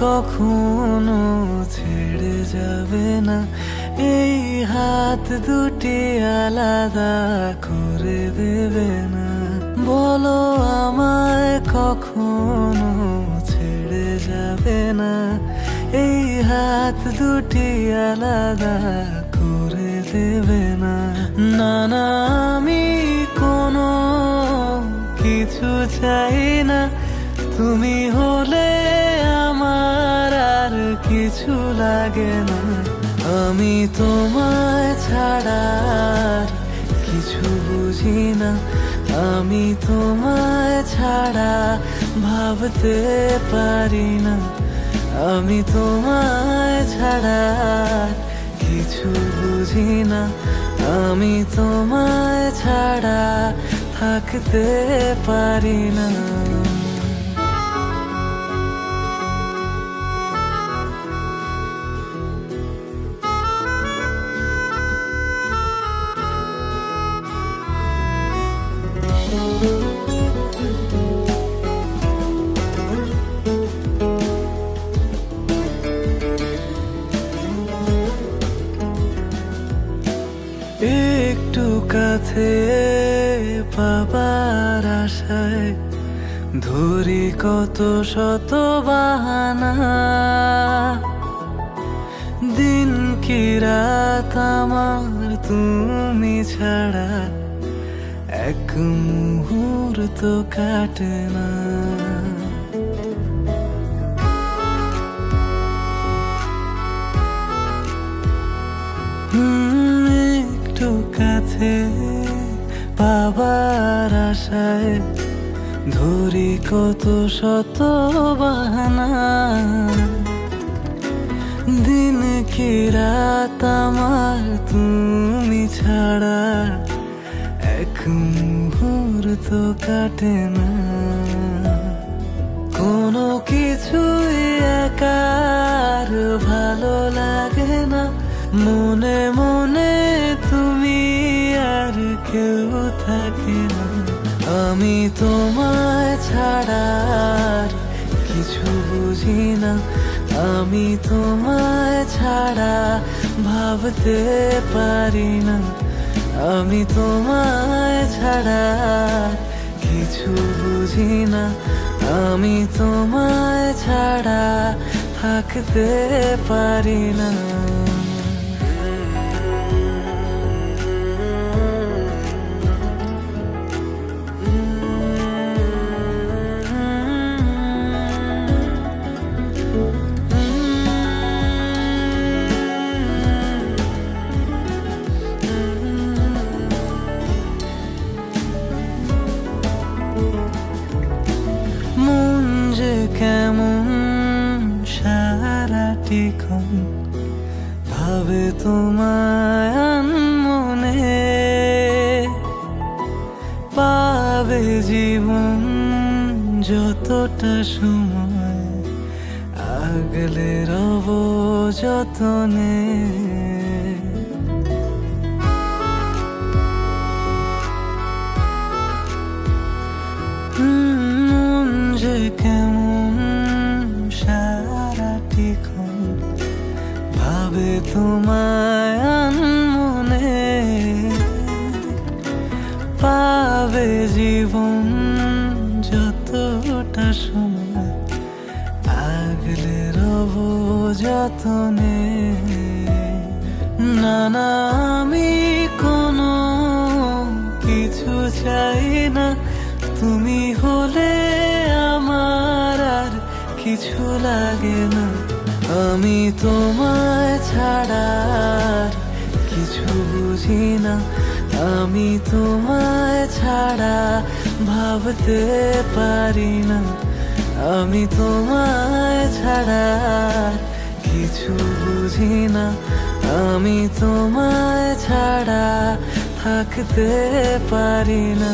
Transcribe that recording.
কখনো ছেড়ে যাবে না। এই হাত দুটি আলাদা করে দেবে না। বলো আমায় কখনো ছেড়ে যাবে না। এই হাত দুটি আলাদা করে দেবে না। না আমি কোনো কিছু চাই না। তুমি হলে আমার আর কিছু লাগে না। আমি তোমায় ছাড়া কিছু বুঝি না। আমি তোমায় ছাড়া ভাবতে পারি না। আমি তোমায় ছাড়া কিছু বুঝি না। আমি তোমায় ছাড়া থাকতে পারি না। একটু কাছে পাবার আশায় ধরি কত শত বাহানা। দিন কি রাত আমার তুমি ছাড়া এক মুহূর্ত কাটে না। একটু কাছে পাবার আশায় ধরি কত শত বাহানা। দিন কি রাত আমার তুমি ছাড়া? মুহূর্ত কাটে না। কোনো কিছুই একার ভালো লাগে না। মনে মনে তুমি আর কেউ থাকে না। আমি তোমায় ছাড়া আর কিছু বুঝি না। আমি তোমায় ছাড়া ভাবতে পারি না। আমি তোমায় ছাড়া কিছু বুঝি না আমি তোমায় ছাড়া থাকতে পারি না সারাটি ক্ষণ ভাবে তোমায় মনে পাবে জীবন যতটা সময় আগলে রব যতনে। ভাবে তোমায় মনে, পাবে জীবন যতটা সময়, আগলে রব যতনে। না না, আমি কোনো কিছু চাই না, তুমি হলে আমার আর কিছু লাগে না। আমি তোমায় ছাড়া কিছু বুঝি না। আমি তোমায় ছাড়া ভাবতে পারি না। আমি তোমায় ছাড়া কিছু বুঝি না। আমি তোমায় ছাড়া থাকতে পারি না।